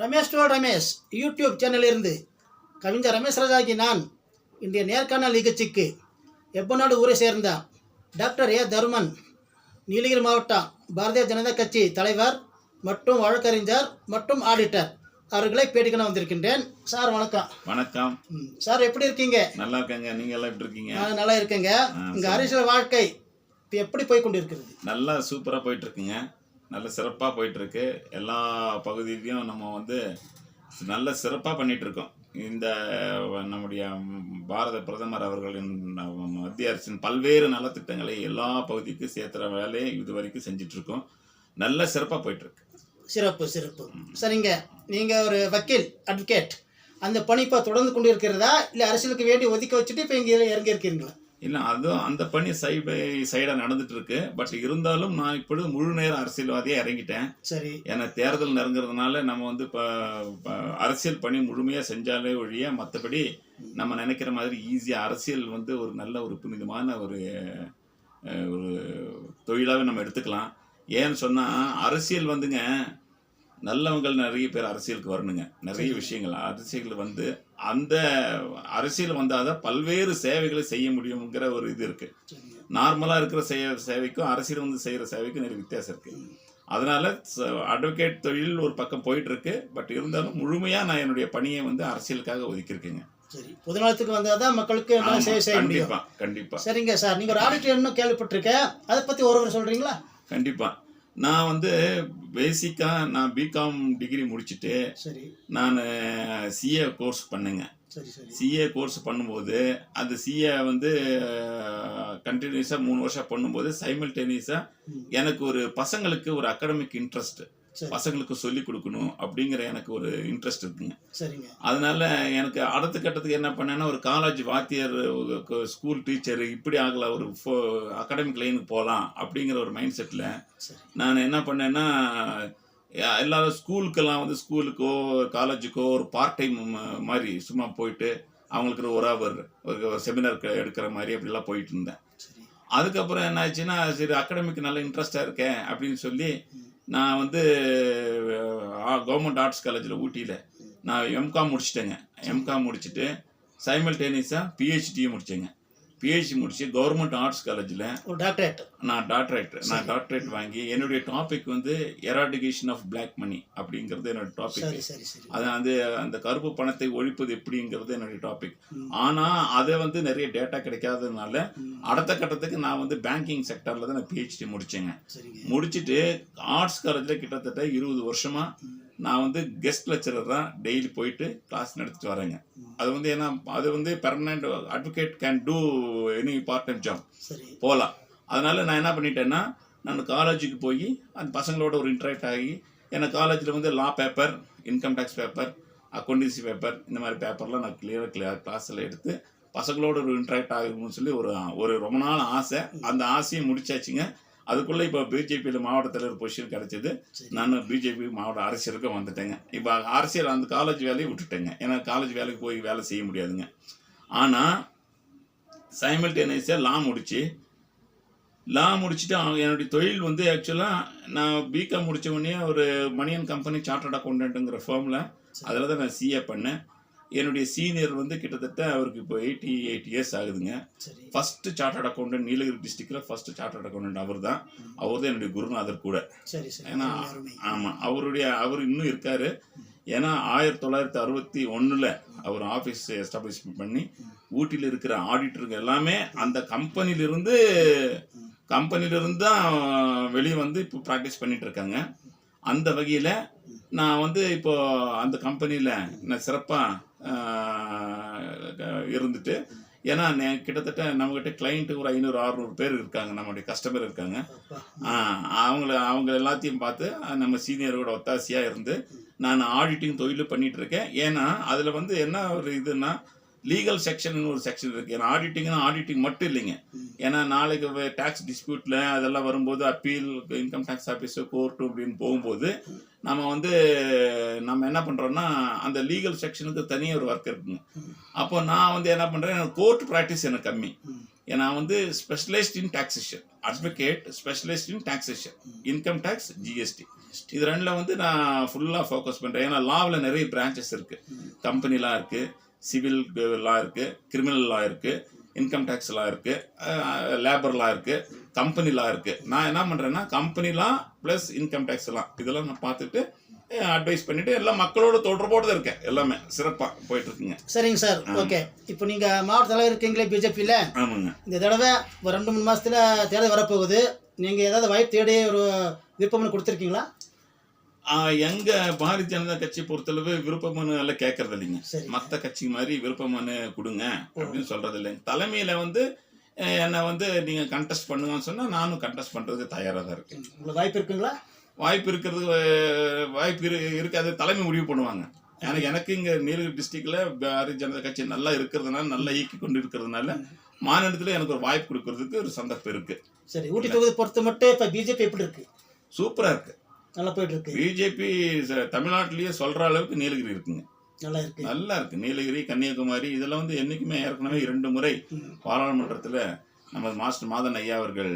ரமேஷ் டோல் ரமேஷ் யூடியூப் சேனலிலிருந்து கவிஞர் ரமேஷ் ராஜாகி நான் இன்றைய நேர்காணல் நிகழ்ச்சிக்கு எப்பநாடு ஊரை சேர்ந்த டாக்டர் ஏ. தருமன் நீலகிரி மாவட்டம் பாரதிய ஜனதா கட்சி தலைவர் மற்றும் வழக்கறிஞர் மற்றும் ஆடிட்டர் அவர்களை பேட்டிக்கணும் வந்திருக்கின்றேன். சார் வணக்கம். வணக்கம். ம், சார் எப்படி இருக்கீங்க? நல்லா இருக்கேங்க. நீங்க எல்லாம் எப்படி இருக்கீங்க? நல்லா இருக்கேங்க. இங்க அரசியல் வாழ்க்கை இப்போ எப்படி போய் கொண்டிருக்கிறது? நல்லா சூப்பரா போயிட்டு இருக்குங்க. நல்ல சிறப்பாக போயிட்டுருக்கு. எல்லா பகுதியிலையும் நம்ம வந்து நல்ல சிறப்பாக பண்ணிகிட்ருக்கோம் இந்த நம்முடைய பாரத பிரதமர் அவர்களின் மத்திய அரசின் பல்வேறு நலத்திட்டங்களை எல்லா பகுதிக்கும் சேர்த்துற வேலையை இது வரைக்கும் நல்ல சிறப்பாக போயிட்டுருக்கு. சிறப்பு சிறப்பு. சரிங்க. நீங்கள் ஒரு வக்கீல் அட்வொகேட் அந்த பணி இப்போ தொடர்ந்து கொண்டு இருக்கிறதா இல்லை அரசியலுக்கு வேண்டி ஒதுக்கி வச்சுட்டு இப்போ இங்கே இறங்கி இருக்கீங்களா இல்ல அதுவும் அந்த பணி சைடு பை சைடா நடந்துட்டு இருக்கு பட் இருந்தாலும் நான் இப்பொழுது முழு நேர அரசியல்வாதியா இறங்கிட்டேன். சரி. ஏன்னா தேர்தல் நெருங்குறதுனால நம்ம வந்து இப்போ அரசியல் பணி முழுமையாக செஞ்சாலே ஒழிய மற்றபடி நம்ம நினைக்கிற மாதிரி ஈஸியாக அரசியல் வந்து ஒரு நல்ல ஒரு புனிதமான ஒரு ஒரு தொழிலாகவே நம்ம எடுத்துக்கலாம். ஏன்னு சொன்னால் அரசியல் வந்துங்க நல்லவங்கள் நிறைய பேர் அரசியலுக்கு வரணுங்க. நிறைய விஷயங்கள். அரசியல் வந்து அந்த அரசியல் வந்தால் தான் பல்வேறு சேவைகளை செய்ய முடியுங்கிற ஒரு இது இருக்குது நார்மலாக இருக்கிற செய்ய சேவைக்கும் அரசியல் வந்து செய்கிற சேவைக்கும் நிறைய வித்தியாசம் இருக்கு. அதனால அட்வொகேட் தொழில் ஒரு பக்கம் போயிட்டு இருக்கு பட் இருந்தாலும் முழுமையாக நான் என்னுடைய பணியை வந்து அரசியலுக்காக ஒதுக்கியிருக்கேங்க. சரி. பொதுநலத்துக்கு வந்தால் தான் மக்களுக்கு சேவை செய்ய முடியும். கண்டிப்பா கண்டிப்பா. சரிங்க சார். நீங்கள் ஒரு ஆடிட்டர்னு கேள்விப்பட்டிருக்கேன். அதை பற்றி ஒருவர் சொல்கிறீங்களா கண்டிப்பா. நான் வந்து பேசிக்காக நான் பிகாம் டிகிரி முடிச்சுட்டு சரி. நான் சிஏ கோர்ஸ் பண்ணேங்க. சிஏ கோர்ஸ் பண்ணும்போது அந்த சிஏ வந்து கண்டினியூஸாக மூணு வருஷம் பண்ணும்போது சைமல்டேனியஸாக. எனக்கு ஒரு பசங்களுக்கு ஒரு அகாடமிக் இன்ட்ரெஸ்ட் சரி பசங்களுக்கு சொல்லி கொடுக்கணும் அப்படிங்கிற எனக்கு ஒரு இன்ட்ரெஸ்ட் இருக்குங்க சரிங்க. அதனால எனக்கு அடுத்த கட்டத்துக்கு என்ன பண்ணேன்னா ஒரு காலேஜ் வாத்தியர் ஸ்கூல் டீச்சர் இப்படி ஆகல ஒரு அகாடமிக் லைனுக்கு போகலாம் அப்படிங்கிற ஒரு மைண்ட் செட்டில் நான் என்ன பண்ணேன்னா எல்லாரும் ஸ்கூலுக்கெல்லாம் வந்து ஸ்கூலுக்கோ காலேஜுக்கோ ஒரு பார்ட் டைம் மாதிரி சும்மா போயிட்டு அவங்களுக்கு ஒரு அவர் ஒரு செமினார் எடுக்கிற மாதிரி அப்படிலாம் போயிட்டு இருந்தேன். அதுக்கப்புறம் என்ன ஆச்சுன்னா சரி அகாடமிக் நல்ல இன்ட்ரெஸ்டாக இருக்கேன் அப்படின்னு சொல்லி நான் வந்து கவர்மெண்ட் ஆர்ட்ஸ் காலேஜில் ஊட்டியில். நான் எம்காம் முடிச்சிட்டேங்க. எம்காம் முடிச்சுட்டு சைமல்டேனியஸாக பிஹெச்டியும் முடித்தேங்க பிஹெச்டி முடிச்சு கவர்மெண்ட் ஆர்ட்ஸ் காலேஜில் ஒரு டாக்டரேட் நான் டாக்டரேட் நான் டாக்டரேட் வாங்கி என்னுடைய டாபிக் வந்து எராடிகேஷன் ஆஃப் Black மணி அப்படிங்கிறது என்னோட டாபிக் அது அந்த அந்த கருப்பு பணத்தை ஒழிப்பது எப்படிங்கிறது என்னுடைய டாபிக். ஆனால் அதை வந்து நிறைய டேட்டா கிடைக்காததுனால. அடுத்த கட்டத்துக்கு நான் வந்து பேங்கிங் செக்டரில் தான் நான் பிஹெச்டி முடிச்சேங்க. சரிங்க. முடிச்சுட்டு ஆர்ட்ஸ் காலேஜில் கிட்டத்தட்ட இருபது வருஷமா நான் வந்து கெஸ்ட் லெக்சரராக டெய்லி போயிட்டு கிளாஸ் நடத்திட்டு வரேங்க. அது வந்து ஏன்னா அது வந்து permanent advocate can do any part time job போகலாம் அதனால நான் என்ன பண்ணிட்டேன்னா நான் காலேஜுக்கு போய் அந்த பசங்களோட ஒரு இன்ட்ராக்ட் ஆகி எனக்கு காலேஜில் வந்து law paper income tax paper accountancy paper இந்த மாதிரி பேப்பர்லாம் நான் கிளியராக கிளியர் கிளாஸில் எடுத்து பசங்களோட ஒரு இன்ட்ராக்ட் ஆகணும்னு சொல்லி ஒரு ஒரு ரொம்ப நாள் ஆசை. அந்த ஆசையை முடிச்சாச்சுங்க. அதுக்குள்ளே இப்போ பிஜேபியில் மாவட்ட தலைவர் பொசிஷன் கிடைச்சது. நான் பிஜேபி மாவட்ட அரசியலுக்கு வந்துட்டேங்க. இப்போ அரசியல் அந்த காலேஜ் வேலையை விட்டுட்டேங்க. ஏன்னா காலேஜ் வேலைக்கு போய் வேலை செய்ய முடியாதுங்க. ஆனால் சைமல்டேனியஸாக லா முடிச்சு லா முடிச்சுட்டு என்னுடைய தொழில் வந்து ஆக்சுவலாக நான் பிகாம் முடிச்ச உடனே ஒரு மணியன் கம்பெனி சார்ட்டர்ட் அக்கௌண்டன்ட்டுங்கிற ஃபேமில் அதில் தான் நான் சிஏ பண்ணேன். என்னுடைய சீனியர் வந்து கிட்டத்தட்ட அவருக்கு இப்போ எயிட்டி எயிட் இயர்ஸ் ஆகுதுங்க. சரி. ஃபஸ்ட்டு சார்ட்டர்ட் அக்கௌண்டன்ட் நீலகிரி டிஸ்ட்ரிக்டில் ஃபஸ்ட்டு சார்ட்டர்ட் அக்கௌண்டன்ட் அவர் தான் அவர் தான் என்னுடைய குருநாதர் கூட. சரி சரி. ஏன்னா ஆமாம் அவருடைய அவர் இன்னும் இருக்காரு. ஏன்னா ஆயிரத்தி தொள்ளாயிரத்தி அறுபத்தி ஒன்றில் அவர் ஆஃபீஸ் எஸ்டாப்ளிஷ் பண்ணி ஊட்டியில் இருக்கிற ஆடிட்டருங்க எல்லாமே அந்த கம்பெனிலிருந்து கம்பெனிலிருந்து தான் வெளியே வந்து இப்போ ப்ராக்டிஸ் பண்ணிட்டு இருக்காங்க. அந்த வகையில் நான் வந்து இப்போ அந்த கம்பெனியில் நான் சிறப்பாக இருந்துட்டு. ஏன்னா கிட்டத்தட்ட நம்மக்கிட்ட கிளைண்ட்டு ஒரு ஐநூறு அறுநூறு பேர் இருக்காங்க. நம்மளுடைய கஸ்டமர் இருக்காங்க. அவங்கள அவங்க எல்லாத்தையும் பார்த்து நம்ம சீனியரோட ஒத்தாசையாக இருந்து நான் ஆடிட்டிங் தொழில் பண்ணிகிட்ருக்கேன் ஏன்னா அதில் வந்து என்ன ஒரு இதுன்னா லீகல் செக்ஷன் ஒரு செக்ஷன் இருக்கு. ஏன்னா ஆடிட்டிங்னா ஆடிட்டிங் மட்டும் இல்லைங்க. ஏன்னா நாளைக்கு டேக்ஸ் டிஸ்பியூட்ல அதெல்லாம் வரும்போது appeal income tax office court அப்படின்னு போகும்போது நம்ம வந்து நம்ம என்ன பண்றோம்னா அந்த லீகல் செக்ஷனுக்கு தனியாக ஒரு ஒர்க் இருக்குங்க. அப்போ நான் வந்து என்ன பண்றேன் கோர்ட் ப்ராக்டிஸ் எனக்கு கம்மி. ஏன்னா வந்து specialised in taxation advocate specialised in taxation income tax GST இது ரெண்டில் வந்து நான் ஃபுல்லாக ஃபோக்கஸ் பண்ணுறேன் ஏன்னா லாவில் நிறைய பிரான்ச்சஸ் இருக்குது கம்பெனிலாம் இருக்குது சிவில் லா இருக்குது கிரிமினல் லா இருக்குது இன்கம் டேக்ஸ் லா இருக்குது லேபர் லா இருக்குது கம்பெனி லா இருக்குது நான் என்ன பண்ணுறேன்னா company law plus income tax law. இதெல்லாம் நான் பார்த்துட்டு அட்வைஸ் பண்ணிவிட்டு எல்லாம் மக்களோட தொடர்போடு தான் இருக்கேன் எல்லாமே. சிறப்பாக போயிட்டுருக்குங்க. சரிங்க சார். ஓகே. இப்போ நீங்கள் மாவட்ட தலைவர் இருக்கீங்களே பிஜேபியில்? ஆமாங்க. இந்த தடவை ஒரு ரெண்டு மூணு மாசத்துல தேர்தல் வரப்போகுது. நீங்கள் ஏதாவது வாய்ப்பு தேடி ஒரு விருப்பம்னு கொடுத்துருக்கீங்களா? எங்க பாரதிய ஜனதா கட்சி பொறுத்தளவு விருப்ப மனு எல்லாம் கேட்கறது இல்லைங்க மற்ற கட்சி மாதிரி விருப்ப மனு கொடுங்க அப்படின்னு சொல்றது இல்லைங்க தலைமையில வந்து என்னை வந்து நீங்க கண்டெஸ்ட் பண்ணுங்கன்னு சொன்னா நானும் கண்டெஸ்ட் பண்றதுக்கு தயாரா தான் இருக்கேன். உங்களுக்கு வாய்ப்பு இருக்குங்களா? வாய்ப்பு இருக்கிறது வாய்ப்பு இரு இருக்காது. தலைமை முடிவு பண்ணுவாங்க. எனக்கு எனக்கு இங்க நீலகிரி டிஸ்ட்ரிக்ட்ல பாரதிய ஜனதா கட்சி நல்லா இருக்கிறதுனால நல்லா இயக்கி கொண்டு இருக்கிறதுனால மாநிலத்துல எனக்கு ஒரு வாய்ப்பு கொடுக்கறதுக்கு ஒரு சந்தர்ப்பம் இருக்கு. சரி. ஊட்டி தொகுதி பொறுத்த மட்டும் இப்போ பிஜேபி எப்படி இருக்கு? சூப்பரா இருக்கு. நல்லா போயிட்டு இருக்கு பிஜேபி தமிழ்நாட்டிலேயே சொல்ற அளவுக்கு நீலகிரி இருக்குங்க. நல்லா இருக்கு. நல்லா இருக்கு. நீலகிரி கன்னியாகுமரி இதெல்லாம் வந்து என்னைக்குமே ஏற்கனவே இரண்டு முறை. பாராளுமன்றத்துல நம்ம மாஸ்டர் மாதன் ஐயா அவர்கள்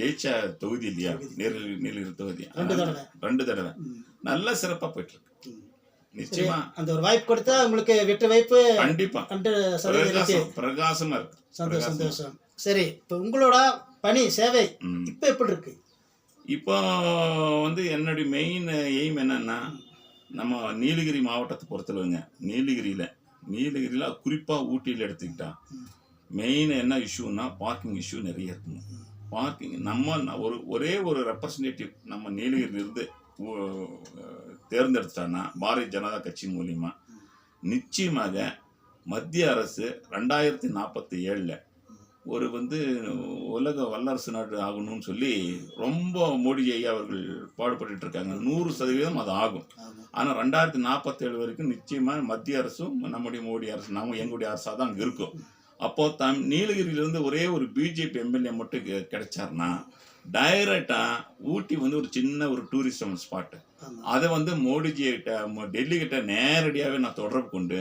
ஜெயிச்ச தொகுதி இல்லையா? நீலகிரி நீலகிரி தொகுதி. ரெண்டு தடவை. நல்ல சிறப்பா போயிட்டு இருக்கு. நிச்சயமா அந்த ஒரு வாய்ப்பு கொடுத்தா உங்களுக்கு வெற்றி வாய்ப்பு கண்டிப்பா. பிரகாசம் இருக்கு. சந்தோஷம் சந்தோஷம். சரி இப்போ உங்களோட பணி சேவை. இப்போ எப்படி இருக்கு? இப்போ வந்து என்னுடைய மெயின் எய்ம் என்னன்னா நம்ம நீலகிரி மாவட்டத்தை பொறுத்தளவுங்க. நீலகிரியில் நீலகிரியில் குறிப்பாக ஊட்டியில் எடுத்துக்கிட்டா மெயின் என்ன இஷ்யூனா பார்க்கிங் இஷ்யூ நிறைய இருக்குங்க. பார்க்கிங் நம்ம ஒரு ஒரே ஒரு ரெப்ரசன்டேட்டிவ் நம்ம நீலகிரியிலிருந்து தேர்ந்தெடுத்துட்டோன்னா தேர்ந்தெடுத்துட்டான்னா பாரதிய ஜனதா கட்சி மூலிமா நிச்சயமாக மத்திய அரசு ரெண்டாயிரத்தி நாற்பத்தி ஏழில் ஒரு வந்து உலக வல்லரசு நாடு ஆகணும்னு சொல்லி ரொம்ப மோடி ஐயா அவர்கள் பாடுபட்டுட்டு இருக்காங்க. நூறு சதவீதம் அது ஆகும். ஆனால் ரெண்டாயிரத்தி நாற்பத்தேழு வரைக்கும் நிச்சயமாக மத்திய அரசும் நம்முடைய மோடி அரசு நாம எங்களுடைய அரசாக தான் அங்கே இருக்கும். அப்போ தம் நீலகிரியிலேருந்து ஒரே ஒரு பிஜேபி எம்எல்ஏ மட்டும் கெ- கிடைச்சாருன்னா டைரக்டாக ஊட்டி வந்து ஒரு சின்ன ஒரு டூரிசம் ஸ்பாட்டு. அதை வந்து மோடிஜி கிட்ட டெல்லி கிட்ட நேரடியாகவே நான் தொடர்பு கொண்டு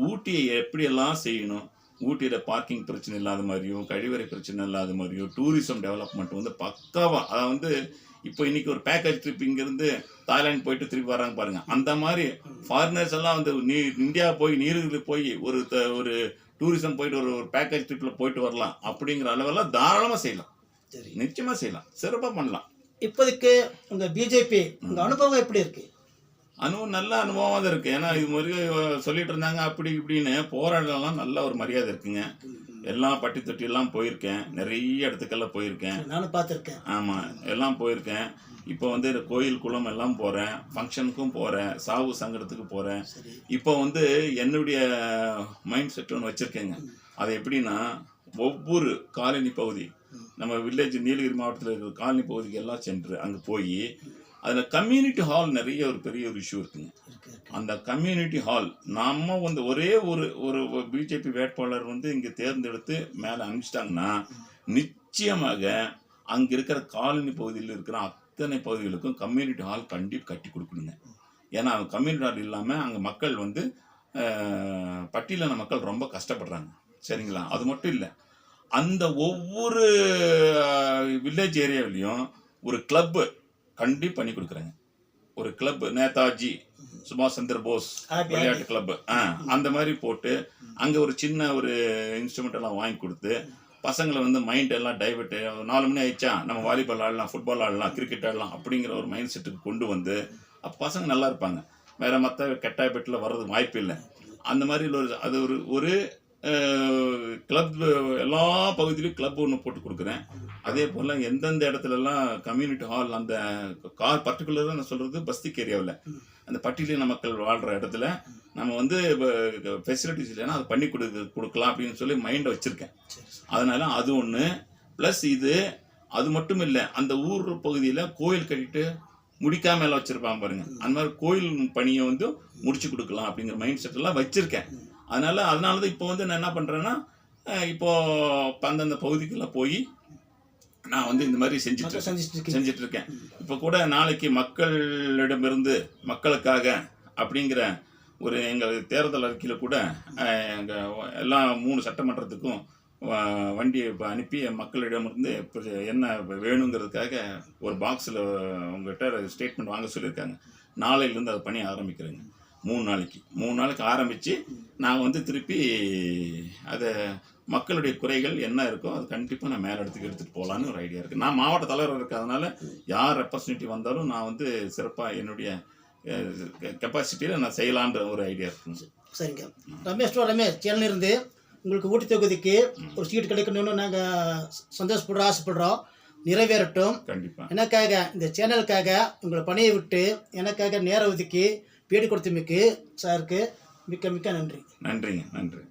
ஊட்டியை எப்படியெல்லாம் செய்யணும் ஊட்டியில் பார்க்கிங் பிரச்சனை இல்லாத மாதிரியும் கழிவறை பிரச்சனை இல்லாத மாதிரியும் டூரிசம் டெவலப்மெண்ட் வந்து பக்காவா அதை வந்து இப்போ இன்னைக்கு ஒரு பேக்கேஜ் ட்ரிப் இங்கேருந்து தாய்லாந்து போயிட்டு திருப்பி வராங்க பாருங்க. அந்த மாதிரி ஃபாரினர்ஸ் எல்லாம் வந்து நீ இந்தியா போய் நீலகிரி போய் ஒரு த- ஒரு டூரிசம் போயிட்டு ஒரு ஒரு பேக்கேஜ் ட்ரிப்பில் போயிட்டு வரலாம் அப்படிங்கிற அளவெல்லாம் தாராளமாக செய்யலாம். சரி. நிச்சயமாக செய்யலாம். சிறப்பாக பண்ணலாம். இப்போதைக்கு உங்க பிஜேபி உங்க அனுபவம் எப்படி இருக்கு? அனுபவம் நல்ல அனுபவமாக தான் இருக்குது ஏன்னா இது மாதிரி சொல்லிட்டு இருந்தாங்க அப்படி இப்படின்னு. போராடலாம் நல்ல ஒரு மரியாதை இருக்குங்க. எல்லா பட்டி தொட்டியெல்லாம் போயிருக்கேன். நிறைய இடத்துக்கெல்லாம் போயிருக்கேன். நானும் பார்த்துருக்கேன். ஆமாம் எல்லாம் போயிருக்கேன். இப்போ வந்து கோயில் குளம் எல்லாம் போகிறேன் ஃபங்க்ஷனுக்கும் போகிறேன் சாவு சங்கடத்துக்கு போகிறேன் இப்போ வந்து என்னுடைய மைண்ட் செட் ஒன்று வச்சுருக்கேங்க. அது எப்படின்னா ஒவ்வொரு காலனி பகுதி நம்ம வில்லேஜ் நீலகிரி மாவட்டத்தில் இருக்கிற காலனி பகுதிக்கு எல்லாம் சென்று அங்கே போய் அதில் கம்யூனிட்டி ஹால் நிறைய ஒரு பெரிய ஒரு இஷ்யூ இருக்குங்க. இருக்கு இருக்கு. அந்த கம்யூனிட்டி ஹால் நம்ம வந்து ஒரே ஒரு ஒரு பிஜேபி வேட்பாளர் வந்து இங்கே தேர்ந்தெடுத்து மேலே அனுப்பிச்சிட்டாங்கன்னா நிச்சயமாக அங்கே இருக்கிற காலனி பகுதியில் இருக்கிற அத்தனை பகுதிகளுக்கும் கம்யூனிட்டி ஹால் கண்டிப்பாக கட்டி கொடுக்கணுங்க. ஏன்னா கம்யூனிட்டி ஹால் இல்லாமல் அங்கே மக்கள் வந்து பட்டியலின மக்கள் ரொம்ப கஷ்டப்படுறாங்க. சரிங்களா? அது மட்டும் இல்லை. அந்த ஒவ்வொரு வில்லேஜ் ஏரியாவிலையும் ஒரு கிளப்பு கண்டிப்பாக பண்ணி கொடுக்குறாங்க. ஒரு கிளப் நேதாஜி சுபாஷ் சந்திர போஸ் விளையாட்டு கிளப் அந்த மாதிரி போட்டு அங்கே ஒரு சின்ன ஒரு இன்ஸ்ட்ருமெண்ட் எல்லாம் வாங்கி கொடுத்து பசங்களை வந்து மைண்ட் எல்லாம் டைவர்ட் நாலு மணி ஆயிடுச்சா? நம்ம வாலிபால் ஆடலாம் ஃபுட்பால் ஆடலாம் கிரிக்கெட் ஆடலாம் அப்படிங்கிற ஒரு மைண்ட் செட்டுக்கு கொண்டு வந்து அப்போ பசங்க நல்லா இருப்பாங்க. வேற மற்ற கெட்ட ஹேபிட்டில் வர்றதுக்கு வாய்ப்பு இல்லை அந்த மாதிரி ஒரு அது ஒரு ஒரு கிளப் எல்லா பகுதியிலும் கிளப் ஒன்று போட்டு கொடுக்குறேன். அதே போல் எந்தெந்த இடத்துலலாம் கம்யூனிட்டி ஹால் அந்த கார் பர்டிகுலராக நான் சொல்கிறது பஸ்திக் ஏரியாவில் அந்த பட்டியலின மக்கள் வாழ்கிற இடத்துல நம்ம வந்து ஃபெசிலிட்டிஸ் இல்லைன்னா அதை பண்ணி கொடுக்க கொடுக்கலாம் அப்படின்னு சொல்லி மைண்டை வச்சுருக்கேன். சரி சரி. அதனால அது ஒன்று ப்ளஸ் இது அது மட்டும் இல்லை அந்த ஊர் பகுதியில் கோயில் கட்டிட்டு முடிக்காம எல்லாம் வச்சிருப்பாங்க பாருங்க. அந்த மாதிரி கோயில் பணியை வந்து முடிச்சு கொடுக்கலாம் அப்படிங்கிற மைண்ட் செட் எல்லாம் வச்சிருக்கேன். அதனால அதனால தான் இப்போ வந்து நான் என்ன பண்ணுறேன்னா இப்போ அந்தந்த பகுதிக்கெல்லாம் போய் நான் வந்து இந்த மாதிரி செஞ்சுட்டு செஞ்சுட்டு இருக்கேன். இப்போ கூட நாளைக்கு மக்களிடமிருந்து மக்களுக்காக அப்படிங்கிற ஒரு எங்கள் தேர்தல் அறிக்கையில் கூட அஹ், எங்க எல்லா மூணு சட்டமன்றத்துக்கும் வ- வண்டியை இப்ப அனுப்பி மக்களிடமிருந்து இப்போ என்ன வேணுங்கிறதுக்காக ஒரு பாக்ஸில் உங்கள்கிட்ட ஸ்டேட்மெண்ட் வாங்க சொல்லியிருக்காங்க. நாளையிலேருந்து அதை பணி ஆரம்பிக்கிறேங்க. மூணு நாளைக்கு. மூணு நாளைக்கு ஆரம்பித்து நான் வந்து திருப்பி அதை மக்களுடைய குறைகள் என்ன இருக்கோ அது கண்டிப்பாக நான் மேல் இடத்துக்கு எடுத்துகிட்டு போகலான்னு ஒரு ஐடியா இருக்குது நான் மாவட்ட தலைவர் இருக்கிறதுனால யார் ரெப்ரசன்டேட்டிவ் வந்தாலும் நான் வந்து சிறப்பாக என்னுடைய கெப்பாசிட்டியில் நான் செய்யலான்ற ஒரு ஐடியா இருக்குங்க சரிங்க. ரமேஷ் ரமேஷ் சேனல் இருந்து உங்களுக்கு ஊட்டி தொகுதிக்கு ஒரு சீட் கிடைக்கணும்னு நாங்கள் சந்தோஷப்படுறோம் ஆசைப்படுறோம். நிறைவேறட்டும். கண்டிப்பாக எனக்காக இந்த சேனலுக்காக உங்களை பணியை விட்டு எனக்காக நேரம் ஒதுக்கி பேடி கொடுத்தமைக்கு சாருக்கு மிக்க மிக்க நன்றி. நன்றிங்க நன்றி.